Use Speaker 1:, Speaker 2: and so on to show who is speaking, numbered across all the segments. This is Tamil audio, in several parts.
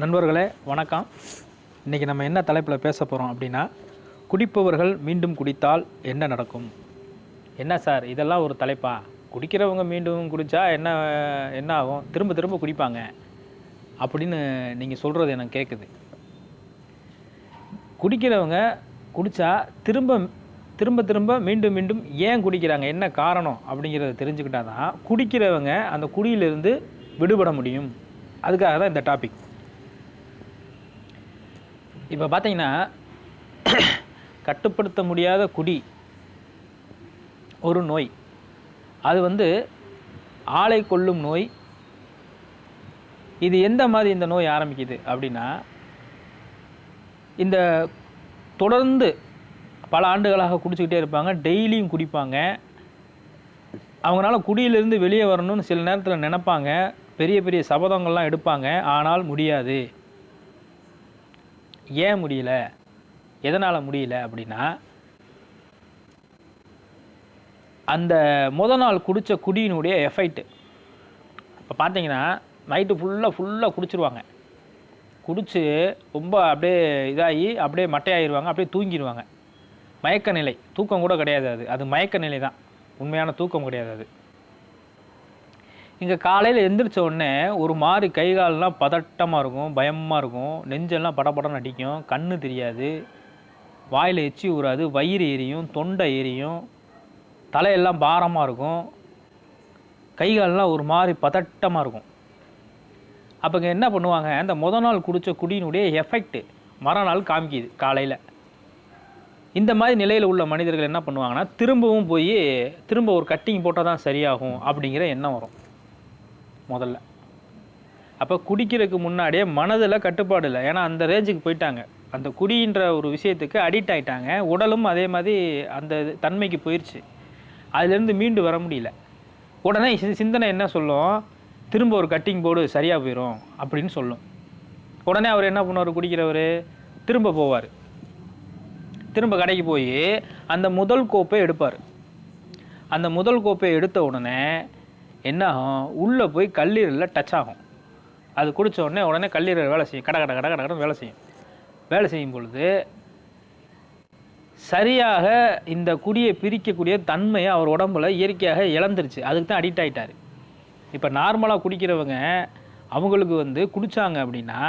Speaker 1: நண்பர்களே வணக்கம். இன்றைக்கி நம்ம என்ன தலைப்பில் பேச போகிறோம் அப்படின்னா குடிப்பவர்கள் மீண்டும் குடித்தால் என்ன நடக்கும்? என்ன சார் இதெல்லாம் ஒரு தலைப்பா? குடிக்கிறவங்க மீண்டும் குடித்தா என்ன என்ன ஆகும்? திரும்ப திரும்ப குடிப்பாங்க. அப்படின்னு நீங்கள் சொல்கிறது எனக்கு கேட்குது குடிக்கிறவங்க குடித்தா திரும்ப திரும்ப திரும்ப மீண்டும் மீண்டும் ஏன் குடிக்கிறாங்க? என்ன காரணம்? அப்படிங்கிறத தெரிஞ்சுக்கிட்டா தான் குடிக்கிறவங்க அந்த குடியிலிருந்து விடுபட முடியும். அதுக்காக தான் இந்த டாபிக். இப்போ பார்த்தீங்கன்னா கட்டுப்படுத்த முடியாத குடி ஒரு நோய். அது வந்து ஆளை கொல்லும் நோய். இது எந்த மாதிரி இந்த நோய் ஆரம்பிக்குது அப்படின்னா இந்த தொடர்ந்து பல ஆண்டுகளாக குடிச்சுக்கிட்டே இருப்பாங்க டெய்லியும் குடிப்பாங்க. அவங்களால குடியிலிருந்து வெளியே வரணும்னு சில நேரத்தில் நினைப்பாங்க. பெரிய பெரிய சபதங்கள்லாம் எடுப்பாங்க. ஆனால் முடியாது. ஏன் முடியல? எதனால் முடியல அப்படின்னா அந்த முத நாள் குடித்த குடியினுடைய எஃபெக்ட் இப்போ பார்த்தீங்கன்னா நைட்டு ஃபுல்லாக ஃபுல்லாக குடிச்சிருவாங்க. குடித்து ரொம்ப அப்படியே இதாகி அப்படியே மட்டையாயிருவாங்க அப்படியே தூங்கிடுவாங்க மயக்க நிலை. தூக்கம் கூட கிடையாது அது. அது மயக்க நிலை தான் உண்மையான தூக்கம் கிடையாது அது. இங்கே காலையில் எந்திரிச்ச உடனே ஒரு மாதிரி கை கால்லாம் பதட்டமாக இருக்கும் பயமாக இருக்கும். நெஞ்செல்லாம் படபடன்னு அடிக்கும் கண்ணு தெரியாது. வாயில் எச்சி ஊறாது. வயிறு எரியும். தொண்டை எரியும். தலையெல்லாம் பாரமாக இருக்கும். கை கால்லாம் ஒரு மாதிரி பதட்டமாக இருக்கும். அப்போ இங்கே என்ன பண்ணுவாங்க? அந்த முத நாள் குடித்த குடியினுடைய எஃபெக்ட் மறுநாள் காமிக்குது காலையில். இந்த மாதிரி நிலையில் உள்ள மனிதர்கள் என்ன பண்ணுவாங்கன்னா திரும்பவும் போய் திரும்ப ஒரு கட்டிங் போட்டால் தான் சரியாகும் அப்படிங்கிற எண்ணம் வரும். முதல்ல. அப்போ குடிக்கிறதுக்கு முன்னாடியே மனதில் கட்டுப்பாடு இல்லை. ஏன்னா அந்த ரேஞ்சுக்கு போயிட்டாங்க. அந்த குடின்ற ஒரு விஷயத்துக்கு அடிக்ட் ஆகிட்டாங்க உடலும் அதே மாதிரி அந்த தன்மைக்கு போயிடுச்சு அதுலேருந்து மீண்டு வர முடியல. உடனே சி- சிந்தனை என்ன சொல்லும்? திரும்ப ஒரு கட்டிங் போர்டு சரியாக போயிடும் அப்படின்னு சொல்லும். உடனே அவர் என்ன பண்ணுவார்? குடிக்கிறவர் திரும்ப போவார். திரும்ப கடைக்கு போய் அந்த முதல் கோப்பை எடுப்பார். அந்த முதல் கோப்பை எடுத்த உடனே என்ன ஆகும் உள்ளே போய் கல்லீரலில் டச் ஆகும். அது குடிச்ச உடனே உடனே கல்லீரல் வேலை செய்யும். கட கட கட கட கடன்னு வேலை செய்யும். வேலை செய்யும் பொழுது சரியாக இந்த குடியை பிரிக்கக்கூடிய தன்மையை அவர் உடம்புல இயற்கையாக இழந்துருச்சு. அதுக்கு தான் அடிக்ட் ஆகிட்டார் இப்போ நார்மலாக குடிக்கிறவங்க அவங்களுக்கு வந்து குடித்தாங்க அப்படின்னா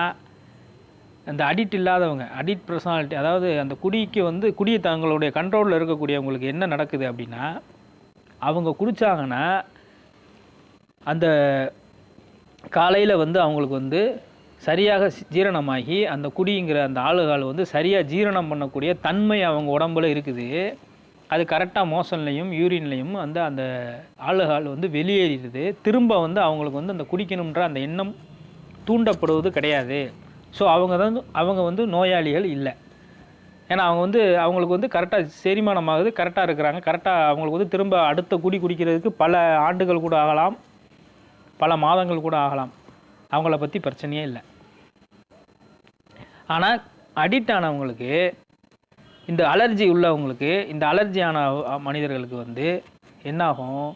Speaker 1: அந்த அடிக்ட் இல்லாதவங்க அடிக்ட் பர்சனாலிட்டி அதாவது அந்த குடிக்கு வந்து குடியை தங்களுடைய கண்ட்ரோலில் இருக்கக்கூடியவங்களுக்கு என்ன நடக்குது அப்படின்னா அவங்க குடித்தாங்கன்னா அந்த காலையில் வந்து அவங்களுக்கு வந்து சரியாக ஜீரணமாகி அந்த குடிங்கிற அந்த ஆளுகால் வந்து சரியாக ஜீரணம் பண்ணக்கூடிய தன்மை அவங்க உடம்புல இருக்குது. அது கரெக்டாக மோஷன்லையும் யூரின்லையும் வந்து அந்த ஆளுகால் வந்து வெளியேறிடுது. திரும்ப வந்து அவங்களுக்கு வந்து அந்த குடிக்கணுன்ற அந்த எண்ணம் தூண்டப்படுவது கிடையாது. ஸோ அவங்க தான் அவங்க வந்து நோயாளிகள் இல்லை. ஏன்னா அவங்க வந்து அவங்களுக்கு வந்து கரெக்டாக செரிமானமாகுது கரெக்டாக இருக்கிறாங்க கரெக்டாக அவங்களுக்கு வந்து திரும்ப அடுத்த குடி குடிக்கிறதுக்கு பல ஆண்டுகள் கூட ஆகலாம். பல மாதங்கள் கூட ஆகலாம். அவங்கள பற்றி பிரச்சனையே இல்லை. ஆனால் அடிக்ட் ஆனவங்களுக்கு இந்த அலர்ஜி உள்ளவங்களுக்கு இந்த அலர்ஜியான மனிதர்களுக்கு வந்து என்னாகும்?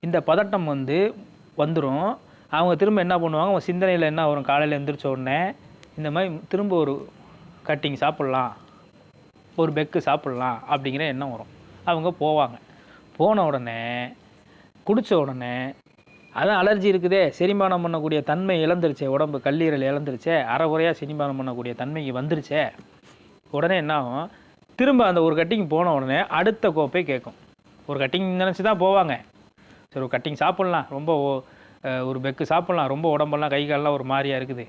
Speaker 1: இந்த பதட்டம் வந்து வந்துடும் அவங்க திரும்ப என்ன பண்ணுவாங்க? அவங்க சிந்தனையில் என்ன வரும்? காலையில் எழுந்திரிச்ச உடனே இந்த மாதிரி திரும்ப ஒரு கட்டிங் சாப்பிட்லாம். ஒரு பெக்கு சாப்பிட்லாம் அப்படிங்கிற எண்ணம் வரும். அவங்க போவாங்க. போன உடனே குடித்த உடனே அதான் அலர்ஜி இருக்குதே. செரிமானம் பண்ணக்கூடிய தன்மை இழந்துருச்சே. உடம்பு கல்லீரல் இழந்துருச்சே. அரைகுறையாக செரிமானம் பண்ணக்கூடிய தன்மைக்கு வந்துருச்சே. உடனே என்ன ஆகும்? திரும்ப அந்த ஒரு கட்டிங் போன உடனே அடுத்த கோப்பை கேட்கும். ஒரு கட்டிங் நினச்சி தான் போவாங்க. சரி ஒரு கட்டிங் சாப்பிட்லாம். ரொம்ப ஓ- ஒரு பெக்கு சாப்பிட்லாம். ரொம்ப உடம்பெல்லாம் கை கால்லாம் ஒரு மாதிரியாக இருக்குது.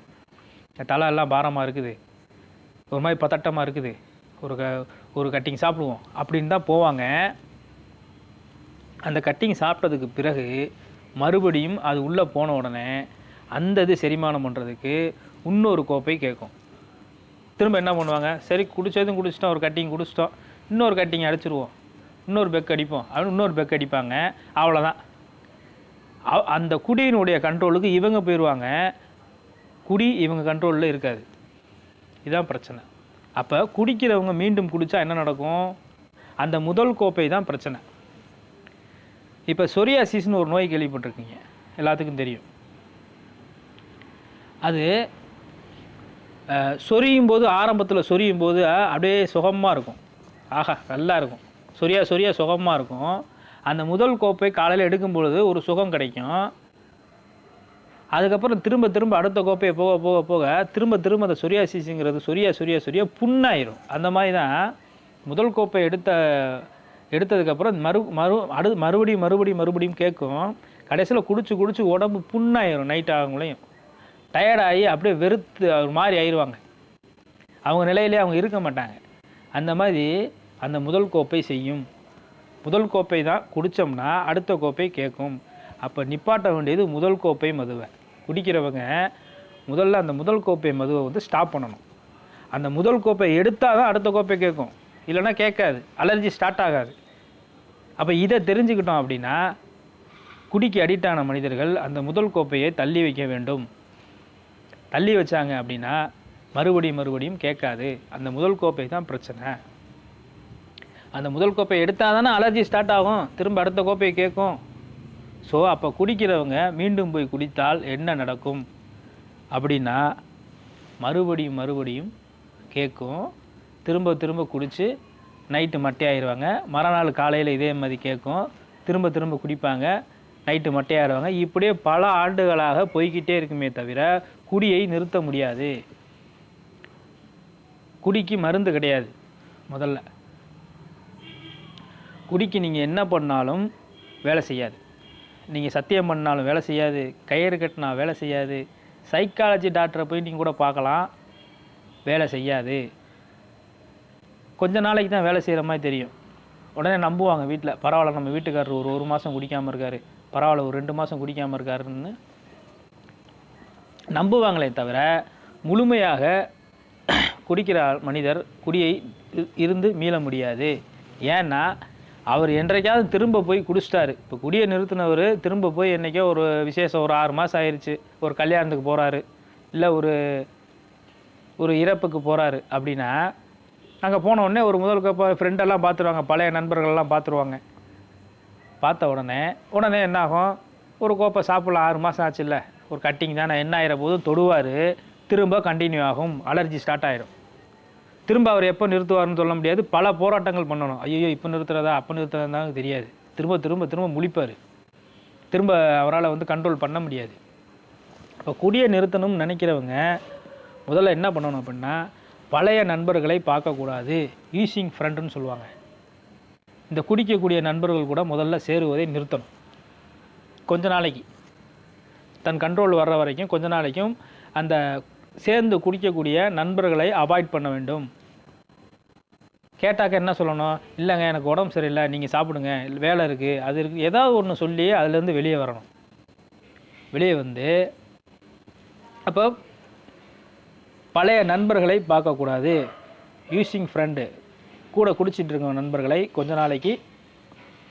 Speaker 1: தலை எல்லாம் பாரமாக இருக்குது. ஒரு மாதிரி பதட்டமாக இருக்குது. ஒரு க ஒரு கட்டிங் சாப்பிடுவோம். அப்படின்னு தான் போவாங்க. அந்த கட்டிங் சாப்பிட்டதுக்கு பிறகு மறுபடியும் அது உள்ளே போன உடனே அந்த இது செரிமானம் பண்ணுறதுக்கு இன்னொரு கோப்பை கேட்கும். திரும்ப என்ன பண்ணுவாங்க? சரி குடிச்சதும் குடிச்சிட்டோம் ஒரு கட்டிங் குடிச்சிட்டோம். இன்னொரு கட்டிங் அடிச்சிருவோம். இன்னொரு பெக் அடிப்போம். அப்படின்னு இன்னொரு பெக் அடிப்பாங்க. அவ்வளோதான் அந்த குடியினுடைய கண்ட்ரோலுக்கு இவங்க போயிடுவாங்க குடி இவங்க கண்ட்ரோலில் இருக்காது. இதுதான் பிரச்சனை. அப்போ குடிக்கிறவங்க மீண்டும் குடித்தா என்ன நடக்கும்? அந்த முதல் கோப்பை தான் பிரச்சனை. இப்போ சொரியாசிஸ்னு ஒரு நோய் கேள்விப்பட்டிருக்கீங்க. எல்லாத்துக்கும் தெரியும். அது சொரியும் போது ஆரம்பத்தில் சொரியும் போது அப்படியே சுகமாக இருக்கும். ஆஹா நல்லா இருக்கும். சொரியா சொரியா சுகமாக இருக்கும். அந்த முதல் கோப்பை காலையில் எடுக்கும் பொழுது ஒரு சுகம் கிடைக்கும். அதுக்கப்புறம் திரும்ப திரும்ப அடுத்த கோப்பையை போக போக போக திரும்ப திரும்ப அந்த சொரியாசிஸுங்கிறது சொரியா சொரியா சொரியா புண்ணாயிரும். அந்த மாதிரி தான் முதல் கோப்பை எடுத்த எடுத்ததுக்கப்புறம் மறு மறு அடு மறுபடியும் மறுபடியும் மறுபடியும் கேட்கும். கடைசியில் குடிச்சு குடிச்சு உடம்பு புண்ணாயிரும் நைட் ஆகுங்களையும். டயர்டாகி அப்படியே வெறுத்து ஒரு மாதிரி ஆயிடுவாங்க அவங்க நிலையிலே அவங்க இருக்க மாட்டாங்க. அந்த மாதிரி அந்த முதல் கோப்பை செய்யும். முதல் கோப்பை தான் குடித்தோம்னா அடுத்த கோப்பை கேட்கும். அப்போ நிப்பாட்ட வேண்டியது முதல் கோப்பை மதுவை. குடிக்கிறவங்க முதல்ல அந்த முதல் கோப்பை மதுவை வந்து ஸ்டாப் பண்ணணும். அந்த முதல் கோப்பை எடுத்தால் தான் அடுத்த கோப்பை கேட்கும். இல்லைன்னா கேட்காது. அலர்ஜி ஸ்டார்ட் ஆகாது. அப்போ இதை தெரிஞ்சுக்கிட்டோம் அப்படின்னா குடிக்கு அடிக்ட் ஆன மனிதர்கள் அந்த முதல் கோப்பையை தள்ளி வைக்க வேண்டும். தள்ளி வச்சாங்க அப்படின்னா மறுபடியும் மறுபடியும் கேட்காது. அந்த முதல் கோப்பை தான் பிரச்சனை. அந்த முதல் கோப்பை எடுத்தால் தானே அலர்ஜி ஸ்டார்ட் ஆகும். திரும்ப அடுத்த கோப்பையை கேட்கும். ஸோ அப்போ குடிக்கிறவங்க மீண்டும் போய் குடித்தால் என்ன நடக்கும்? அப்படின்னா மறுபடியும் மறுபடியும் கேட்கும். திரும்ப திரும்ப குடித்து நைட்டு மட்டையாயிருவாங்க மறுநாள் காலையில் இதே மாதிரி கேட்கும். திரும்ப திரும்ப குடிப்பாங்க. நைட்டு மட்டையாயிருவாங்க இப்படியே பல ஆண்டுகளாக போய்க்கிட்டே இருக்குமே தவிர குடியை நிறுத்த முடியாது. குடிக்கு மருந்து கிடையாது முதல்ல. குடிக்கு நீங்கள் என்ன பண்ணாலும் வேலை செய்யாது. நீங்கள் சத்தியம் பண்ணாலும் வேலை செய்யாது. கயிறு கட்டினா வேலை செய்யாது. சைக்காலஜி டாக்டரை போய் நீங்கள் கூட பார்க்கலாம். வேலை செய்யாது. கொஞ்ச நாளைக்கு தான் வேலை செய்கிற மாதிரி தெரியும். உடனே நம்புவாங்க வீட்டில் பரவாயில்ல நம்ம வீட்டுக்காரர் ஒரு ஒரு மாதம் குடிக்காமல் இருக்காரு. பரவாயில்ல ஒரு ரெண்டு மாதம் குடிக்காமல் இருக்காருன்னு நம்புவாங்களே தவிர முழுமையாக குடிக்கிற மனிதர் குடியை இருந்து மீள முடியாது. ஏன்னா அவர் என்றைக்காவது திரும்ப போய் குடிச்சிட்டாரு. இப்போ குடியை நிறுத்தினவர் திரும்ப போய் என்றைக்கோ ஒரு விசேஷம் ஒரு ஆறு மாதம் ஆயிடுச்சு ஒரு கல்யாணத்துக்கு போகிறாரு இல்லை ஒரு ஒரு இறப்புக்கு போகிறாரு அப்படின்னா அங்கே போன உடனே ஒரு முதல் கப்ப ஃப்ரெண்டெல்லாம் பார்த்துருவாங்க பழைய நண்பர்கள்லாம் பார்த்துருவாங்க பார்த்த உடனே உடனே என்ன ஆகும்? ஒரு கோப்பை சாப்பிட்லாம் ஆறு மாதம் ஆச்சுல்ல. ஒரு கட்டிங் தானே என்ன ஆகிற போதும் தொடுவார். திரும்ப கண்டினியூ ஆகும். அலர்ஜி ஸ்டார்ட் ஆயிரும். திரும்ப அவர் எப்போ நிறுத்துவார்னு சொல்ல முடியாது. பல போராட்டங்கள் பண்ணணும். ஐயோ இப்போ நிறுத்துறதா அப்போ நிறுத்துறதா தெரியாது. திரும்ப திரும்ப திரும்ப முழிப்பார். திரும்ப அவரால் வந்து கண்ட்ரோல் பண்ண முடியாது. இப்போ குடியை நிறுத்தணும்னு நினைக்கிறவங்க முதல்ல என்ன பண்ணணும் அப்படின்னா பழைய நண்பர்களை பார்க்கக்கூடாது. யூசிங் ஃப்ரெண்டுன்னு சொல்லுவாங்க. இந்த குடிக்கக்கூடிய நண்பர்கள் கூட முதல்ல சேருவதை நிறுத்தணும். கொஞ்ச நாளைக்கு. தன் கண்ட்ரோல் வர்ற வரைக்கும் கொஞ்ச நாளைக்கும் அந்த சேர்ந்து குடிக்கக்கூடிய நண்பர்களை அவாய்ட் பண்ண வேண்டும். கேட்டாக்க என்ன சொல்லணும்? இல்லைங்க எனக்கு உடம்பு சரியில்லை நீங்கள் சாப்பிடுங்க வேலை இருக்குது அது இருக்குது ஏதாவது ஒன்று சொல்லி அதுலேருந்து வெளியே வரணும். வெளியே வந்து அப்போ பழைய நண்பர்களை பார்க்கக்கூடாது. யூசிங் ஃப்ரெண்டு கூட குடிச்சிட்டு இருக்க நண்பர்களை கொஞ்ச நாளைக்கு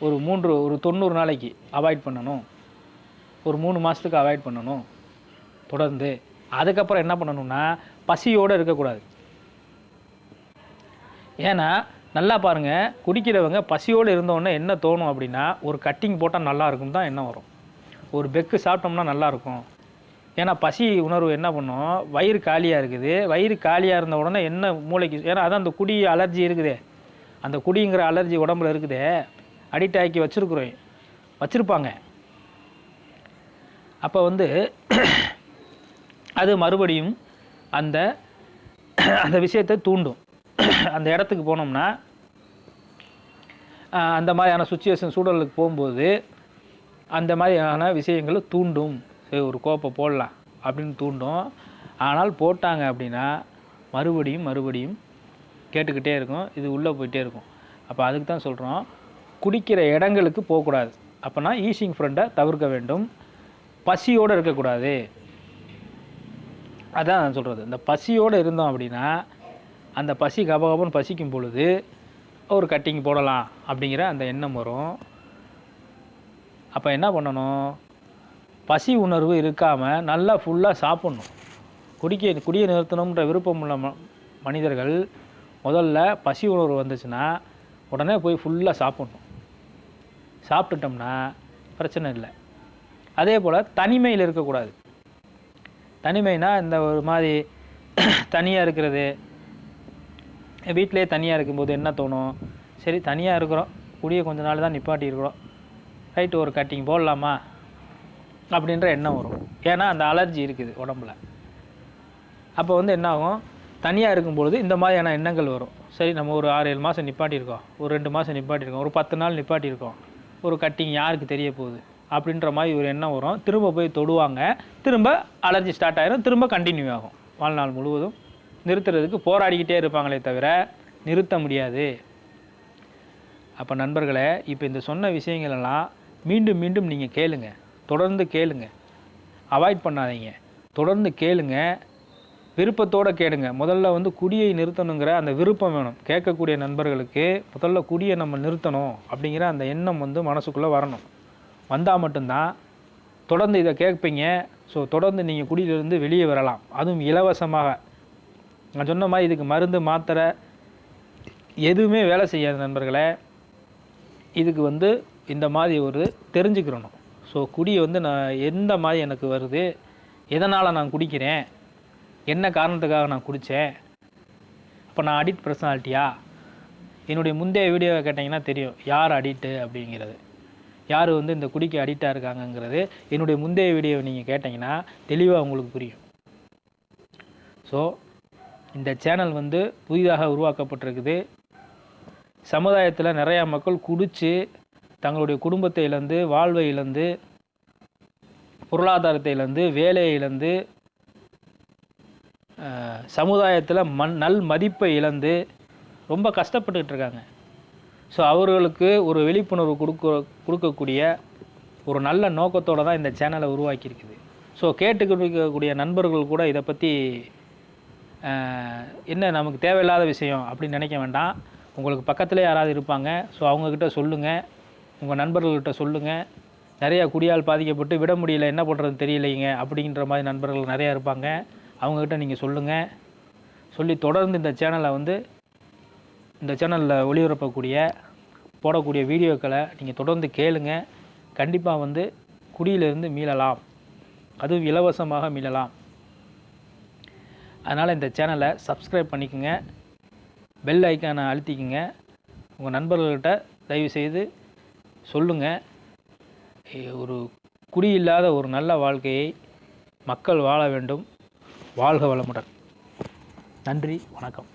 Speaker 1: ஒரு மூன்று ஒரு தொண்ணூறு நாளைக்கு அவாய்ட் பண்ணணும். ஒரு மூணு மாதத்துக்கு அவாய்ட் பண்ணணும். தொடர்ந்து. அதுக்கப்புறம் என்ன பண்ணணும்னா பசியோடு இருக்கக்கூடாது. ஏன்னா நல்லா பாருங்கள் குடிக்கிறவங்க பசியோடு இருந்தோடனே என்ன தோணும் அப்படின்னா ஒரு கட்டிங் போட்டால் நல்லா இருக்கும் தான் என்ன வரும். ஒரு பெக்கு சாப்பிட்டோம்னா நல்லாயிருக்கும் ஏன்னா பசி உணர்வு என்ன பண்ணும்? வயிறு காலியாக இருக்குது. வயிறு காலியாக இருந்த உடனே என்ன மூளைக்கு ஏன்னா அதான் அந்த குடி அலர்ஜி இருக்குதே. அந்த குடிங்கிற அலர்ஜி உடம்புல இருக்குதே. அடிக்ட் ஆக்கி வச்சுருக்குறோம். வச்சுருப்பாங்க. அப்போ வந்து அது மறுபடியும் அந்த அந்த விஷயத்தை தூண்டும். அந்த இடத்துக்கு போனோம்னா அந்த மாதிரியான சுச்சுவேஷன் சூழலுக்கு போகும்போது அந்த மாதிரியான விஷயங்களை தூண்டும். சரி ஒரு கோப்பை போடலாம் அப்படின்னு தூண்டும். ஆனால் போட்டாங்க அப்படின்னா மறுபடியும் மறுபடியும் கேட்டுக்கிட்டே இருக்கும். இது உள்ளே போயிட்டே இருக்கும். அப்போ அதுக்கு தான் சொல்கிறோம் குடிக்கிற இடங்களுக்கு போகக்கூடாது. அப்போனா ஈசிங் ஃப்ரெண்டை தவிர்க்க வேண்டும். பசியோடு இருக்கக்கூடாது. அதான் நான் சொல்கிறது இந்த பசியோடு இருந்தோம் அப்படின்னா அந்த பசி கபகபன்னு பசிக்கும் பொழுது ஒரு கட்டிங் போடலாம் அப்படிங்கிற அந்த எண்ணம் வரும். அப்போ என்ன பண்ணணும்? பசி உணர்வு இருக்காமல் நல்லா ஃபுல்லாக சாப்பிட்ணும். குடிக்க குடியை நிறுத்தணுன்ற விருப்பம் உள்ள ம- மனிதர்கள் முதல்ல பசி உணர்வு வந்துச்சுன்னா உடனே போய் ஃபுல்லாக சாப்பிட்ணும். சாப்பிட்டுட்டோம்னா பிரச்சனை இல்லை. அதே போல் தனிமையில் இருக்கக்கூடாது. தனிமைனா இந்த ஒரு மாதிரி தனியாக இருக்கிறது. வீட்டிலே தனியாக இருக்கும்போது என்ன தோணும்? சரி தனியாக இருக்கிறோம். குடியை கொஞ்ச நாள் தான் நிப்பாட்டி இருக்கிறோம் ரைட்டு ஒரு கட்டிங் போடலாமா? அப்படின்ற எண்ணம் வரும். ஏன்னா அந்த அலர்ஜி இருக்குது உடம்புல. அப்போ வந்து என்ன ஆகும் தனியாக இருக்கும்பொழுது இந்த மாதிரியான எண்ணங்கள் வரும். சரி நம்ம ஒரு ஆறு ஏழு மாதம் நிப்பாட்டியிருக்கோம். ஒரு ரெண்டு மாதம் நிப்பாட்டியிருக்கோம். ஒரு பத்து நாள் நிப்பாட்டியிருக்கோம். ஒரு கட்டிங் யாருக்கு தெரிய போகுது? அப்படின்ற மாதிரி ஒரு எண்ணம் வரும். திரும்ப போய் தொடுவாங்க. திரும்ப அலர்ஜி ஸ்டார்ட் ஆயிரும். திரும்ப கண்டினியூ ஆகும். வாழ்நாள் முழுவதும் நிறுத்துறதுக்கு போராடிக்கிட்டே இருப்பாங்களே தவிர நிறுத்த முடியாது. அப்போ நண்பர்களே இப்போ இந்த சொன்ன விஷயங்களெல்லாம் மீண்டும் மீண்டும் நீங்கள் கேளுங்கள் தொடர்ந்து கேளுங்க. அவாய்ட் பண்ணாதீங்க. தொடர்ந்து கேளுங்க. விருப்பத்தோடு கேளுங்க முதல்ல வந்து குடியை நிறுத்தணுங்கிற அந்த விருப்பம் வேணும். கேட்கக்கூடிய நண்பர்களுக்கு முதல்ல குடியை நம்ம நிறுத்தணும் அப்படிங்கிற அந்த எண்ணம் வந்து மனசுக்குள்ளே வரணும். வந்தால் மட்டும்தான் தொடர்ந்து இதை கேட்பீங்க. ஸோ தொடர்ந்து நீங்கள் குடியிலிருந்து வெளியே வரலாம். அதுவும் இலவசமாக. நான் சொன்ன மாதிரி இதுக்கு மருந்து மாத்திரை எதுவுமே வேலை செய்யாத நண்பர்களே இதுக்கு வந்து இந்த மாதிரி ஒரு தெரிஞ்சுக்கிறணும். ஸோ குடி வந்து நான் எந்த மாதிரி எனக்கு வருது? எதனால் நான் குடிக்கிறேன்? என்ன காரணத்துக்காக நான் குடித்தேன் அப்போ நான் அடிக்ட் பர்சனாலிட்டியா என்னுடைய முந்தைய வீடியோவை கேட்டிங்கன்னா தெரியும். யார் அடிக்ட்டு அப்படிங்கிறது? யார் வந்து இந்த குடிக்கு அடிக்டாக இருக்காங்கங்கிறது? என்னுடைய முந்தைய வீடியோவை நீங்கள் கேட்டிங்கன்னா தெளிவாக உங்களுக்கு புரியும். ஸோ இந்த சேனல் வந்து புதிதாக உருவாக்கப்பட்டிருக்குது. சமுதாயத்தில் நிறையா மக்கள் குடித்து தங்களுடைய குடும்பத்தை இழந்து வாழ்வை இழந்து பொருளாதாரத்தை இழந்து வேலையை இழந்து சமுதாயத்தில் மண் நல் மதிப்பை இழந்து ரொம்ப கஷ்டப்பட்டுக்கிட்டு இருக்காங்க. ஸோ அவர்களுக்கு ஒரு விழிப்புணர்வு கொடுக்க கொடுக்கக்கூடிய ஒரு நல்ல நோக்கத்தோடு தான் இந்த சேனலை உருவாக்கியிருக்குது. ஸோ கேட்டுக்கொண்டிருக்கக்கூடிய நண்பர்கள் கூட இதை பற்றி என்ன நமக்கு தேவையில்லாத விஷயம் அப்படின்னு நினைக்க வேண்டாம். உங்களுக்கு பக்கத்தில் யாராவது இருப்பாங்க. ஸோ அவங்கக்கிட்ட சொல்லுங்கள் உங்கள் நண்பர்கள்கிட்ட சொல்லுங்கள் நிறையா குடியால் பாதிக்கப்பட்டு விட முடியல என்ன பண்ணுறதுன்னு தெரியலைங்க அப்படின்ற மாதிரி நண்பர்கள் நிறையா இருப்பாங்க. அவங்கக்கிட்ட நீங்கள் சொல்லுங்கள் சொல்லி தொடர்ந்து இந்த சேனலை வந்து இந்த சேனலில் ஒளிபரப்பக்கூடிய போடக்கூடிய வீடியோக்களை நீங்கள் தொடர்ந்து கேளுங்க. கண்டிப்பாக வந்து குடியிலிருந்து மீளலாம். அதுவும் இலவசமாக மீளலாம். அதனால் இந்த சேனலை சப்ஸ்கிரைப் பண்ணிக்கோங்க. பெல் ஐக்கானை அழுத்திக்கங்க. உங்கள் நண்பர்கள்கிட்ட தயவுசெய்து சொல்லுங்கள் ஒரு குடி இல்லாத ஒரு நல்ல வாழ்க்கையை மக்கள் வாழ வேண்டும். வாழ்க வளமுடன். நன்றி வணக்கம்.